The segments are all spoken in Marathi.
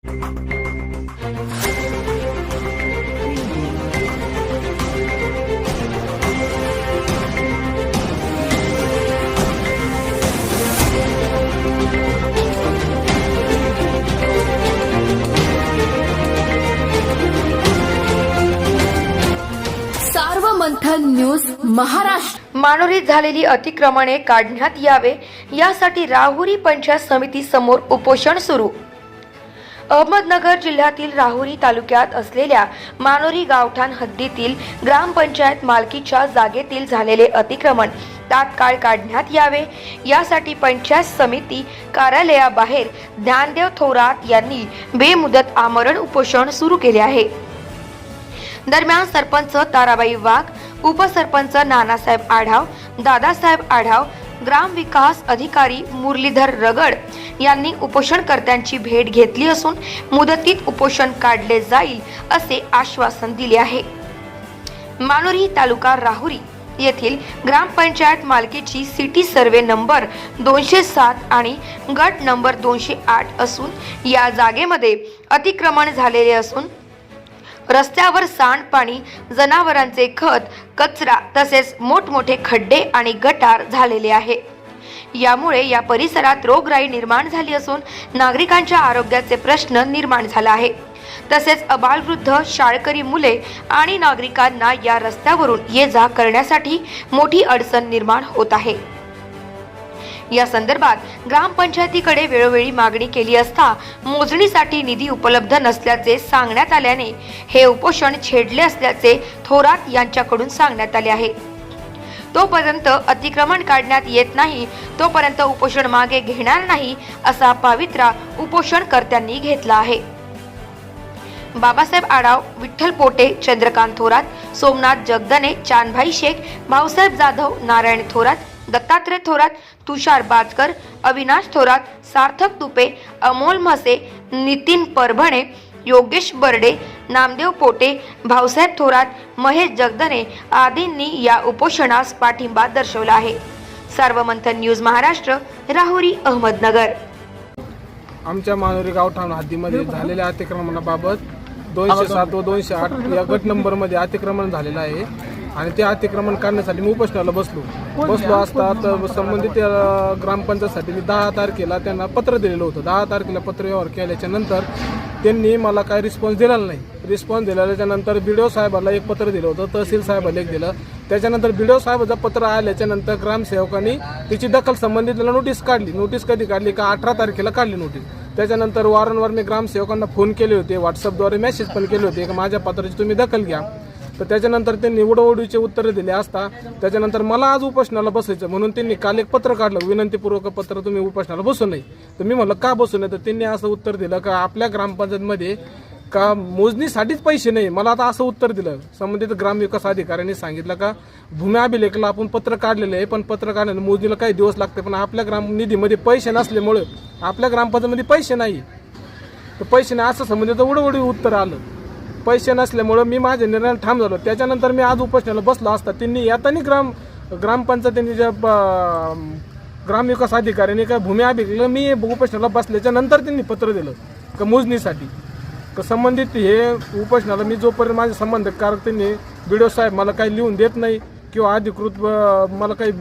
सार्वमंथन न्यूज महाराष्ट्र. मानोरीत झालेली अतिक्रमणे काढण्यात यावे यासाठी राहुरी पंचायत समिती समोर उपोषण सुरू. अहमदनगर जिल्ह्यातील राहुरी तालुक्यात असलेल्या मानोरी गावठाण हद्दीतील ग्रामपंचायत मालकीच्या जागेतील झालेले अतिक्रमण तात्काळ काढण्यात यावे. यासाठी पंचायत समिती कार्यालयाबाहेर ज्ञानदेव थोरात यांनी बेमुदत आमरण उपोषण सुरू केले आहे. दरम्यान सरपंच ताराबाई वाघ उपसरपंच नानासाहेब आढाव दादासाहेब आढाव ग्रामविकास अधिकारी मुरलीधर रगड यांनी उपोषणकर्त्यांची भेट घेतली असून मुदतीत उपोषण काढले जाईल असे आश्वासन दिले आहे. मानोरी तालुका राहुरी येथील ग्रामपंचायत मालकीची सिटी सर्वे नंबर दोनशे सात आणि गट नंबर दोनशे आठ असून या जागेमध्ये अतिक्रमण झालेले असून रस्त्यावर सांडपाणी जनावरांचे खत कचरा तसेच मोठमोठे खड्डे आणि गटार झालेले आहे. यामुळे या परिसरात रोगराई निर्माण झाली असून नागरिकांच्या आरोग्याचे प्रश्न निर्माण झाला आहे. तसेच अबालवृद्ध शाळकरी मुले आणि नागरिकांना या रस्त्यावरून ये जा करण्यासाठी मोठी अडचण निर्माण होत आहे. या संदर्भात ग्रामपंचायतीकडे वेळोवेळी मागणी केली असता मोजणीसाठी निधी उपलब्ध नसल्याचे सांगण्यात आल्याने हे उपोषण छेडले असल्याचे थोरात यांच्याकडून सांगण्यात आले आहे. तोपर्यंत अतिक्रमण काढण्यात येत नाही तोपर्यंत उपोषण मागे घेणार नाही असा पावित्रा उपोषणकर्त्यांनी घेतला आहे. बाबासाहेब आडाव विठ्ठल पोटे चंद्रकांत थोरात सोमनाथ जगदने चांदभाई शेख भाऊसाहेब जाधव नारायण थोरात दत्तात्रय थोरात तुषार बाजकर अविनाश थोरात सार्थक तुपे अमोल म्हसे नितीन परभणे योगेश बर्डे नामदेव पोटे भाऊसाहेब थोरात महेश जगदने आदींनी या उपोषणास पाठिंबा दर्शवला आहे. सार्वमंथन न्यूज महाराष्ट्र राहुरी अहमदनगर. आमच्या मानोरी गावठाण हद्दीमध्ये झालेल्या अतिक्रमणाबाबत दोनशे सात व दोनशे आठ या गट नंबरमध्ये अतिक्रमण झालेलं आहे. आणि ते अतिक्रमण काढण्यासाठी मी उपोषणाला बसलो. बसलो असता तर संबंधित ग्रामपंचायतसाठी मी दहा तारखेला त्यांना पत्र दिलेलं होतं. दहा तारखेला पत्र व्यवहार केल्याच्यानंतर त्यांनी मला काही रिस्पॉन्स दिलेला नाही. रिस्पॉन्स दिल्याच्या नंतर बी डी ओ साहेबाला एक पत्र दिलं होतं तहसील साहेबाला एक दिलं. त्याच्यानंतर बी डी ओ साहेबाचं पत्र आल्याच्यानंतर ग्रामसेवकांनी तिची दखल संबंधितला नोटीस काढली. नोटीस कधी काढली? का अठरा तारखेला काढली नोटीस त्याच्यानंतर वारंवार मी ग्रामसेवकांना फोन केले होते व्हॉट्सअपद्वारे मेसेज पण केले होते की माझ्या पत्राची तुम्ही दखल घ्या. तर त्याच्यानंतर त्यांनी उडवडीचे उत्तरं दिले असता त्याच्यानंतर मला आज उपोषणाला बसायचं म्हणून त्यांनी काल एक पत्र काढलं विनंतीपूर्वक पत्र तुम्ही उपोषणाला बसू नये. तर मी म्हणलं का बसू नये? तर त्यांनी असं उत्तर दिलं का आपल्या ग्रामपंचायतमध्ये का मोजणीसाठीच पैसे नाही मला आता असं उत्तर दिलं. संबंधित ग्रामविकास अधिकाऱ्यांनी सांगितलं का भूमी अभिलेखला आपण पत्र काढलेलं आहे पण पत्र काढण्याला मोजणीला काही दिवस लागते पण आपल्या ग्राम निधीमध्ये पैसे नसल्यामुळे आपल्या ग्रामपंचायतमध्ये पैसे नाही. तर पैसे नाही असं संबंधित उडवडी उत्तर आलं. पैसे नसल्यामुळं मी माझ्या निर्णयाला ठाम झालो. त्याच्यानंतर मी आज उपोषणाला बसलो असता. त्यांनी यातानी ग्राम ग्रामपंचायतीने ज्या ब- ग्रामविकास अधिकाऱ्यांनी काय भूमी अभिलेखलं मी उपोषणाला बसल्याच्या नंतर त्यांनी पत्र दिलं का मोजणीसाठी. तर संबंधित हे उपोषणाला मी जोपर्यंत माझे संबंधकारक त्यांनी बीडीओ साहेब मला काही लिहून देत नाही किंवा अधिकृत मला काही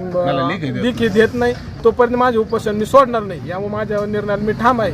लिखी देत नाही तोपर्यंत माझे उपोषण मी सोडणार नाही. यामुळे माझ्या निर्णयाला मी ठाम आहे.